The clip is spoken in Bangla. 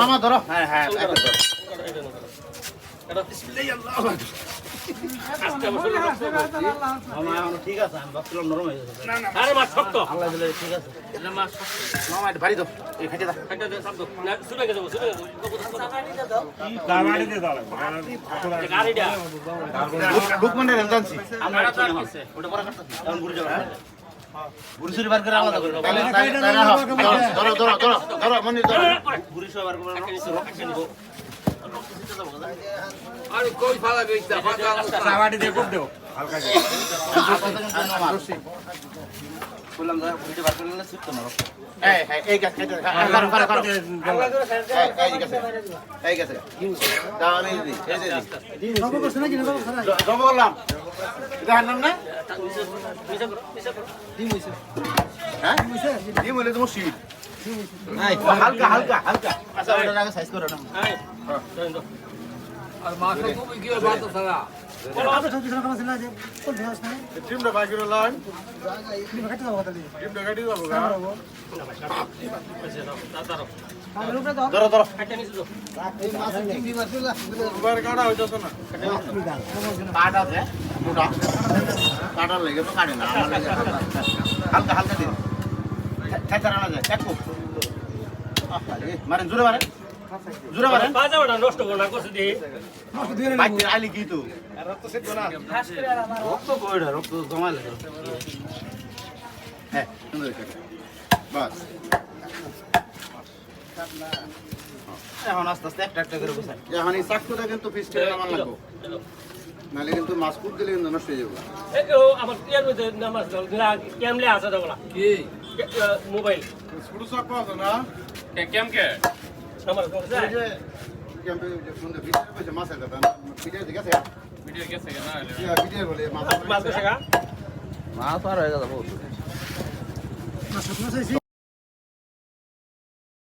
মামা ধরো। হ্যাঁ হ্যাঁ ঠিক আছে আমি ভাবছিলাম নরম হয়ে যাবে। আরে মাছ শক্ত। আল্লাহ দিলে ঠিক আছে। মাছ শক্ত। মামা এটা ভারী তো এই খাইতে দাও। এটা দে শব্দ না শুনে গেছে শুনে গেছে গাড়িটা লুকমানের আমি আমরা তো জানি ওটা পরে কাটতেছি এখন ঘুরে যাবে ঘুরে সুরি বার করে আলাদা করে তাহলে তাহলে- তাহলে রাখো। ধরো ধরো ধরো ধরো মনে ধরো ঘুরে বার করে আর কই ফালা গইতা সাবাটি দিয়ে কোপ দেও হালকা করে। বললাম ধরো ঘুরে বার করে নিলে ছুটতো না এই এই এই গাছ খাইতে খাও খাও খাও খাও এই এই এই গাছে দাও আমি দিই এই দিই জব করলাম এটা নাম না হ্যাঁ ডিম হইলে তোমার শীত হালকা হালকা হালকা। আচ্ছা ওটা সাইজ করো না আর মাছ কি বাত সারা টিমটা বাকি লাইন টিমটা কাটি যাব ধরো ধরো কাটা হইতেছে না কাট আছে মোটা কাটার লেগে তো কাটে না হালকা হালকা দিন মারেন জোরে মারেন জোরে মারেন বাজাওটা নষ্ট করো না করছে দি বাইতে আইলি কি তো? রক্ত সেদ্ধ না। রক্ত কইরা রক্ত জমাইলে হ্যাঁ সুন্দর বাস। এখন আস্তে আস্তে একটা একটা করে বসাই এখন এই চাকুটা কিন্তু পিস করে আমার লাগবে। নাহলে কিন্তু মাছ কুট দিলে কিন্তু নষ্ট হয়ে যাবে। ও আমার ইয়ার মধ্যে নামাজ ক্যামলে কি? মোবাইল। ছোট চাপ আছে না? কেম কে? নামাজ এই যে ক্যাম্পে যে ফোন দিয়ে ভিডিও কইছে মাছের কথা ভিডিও ঠিক আছে ভিডিও গেছে না ভিডিও বলে মাছ আর হয়ে গেল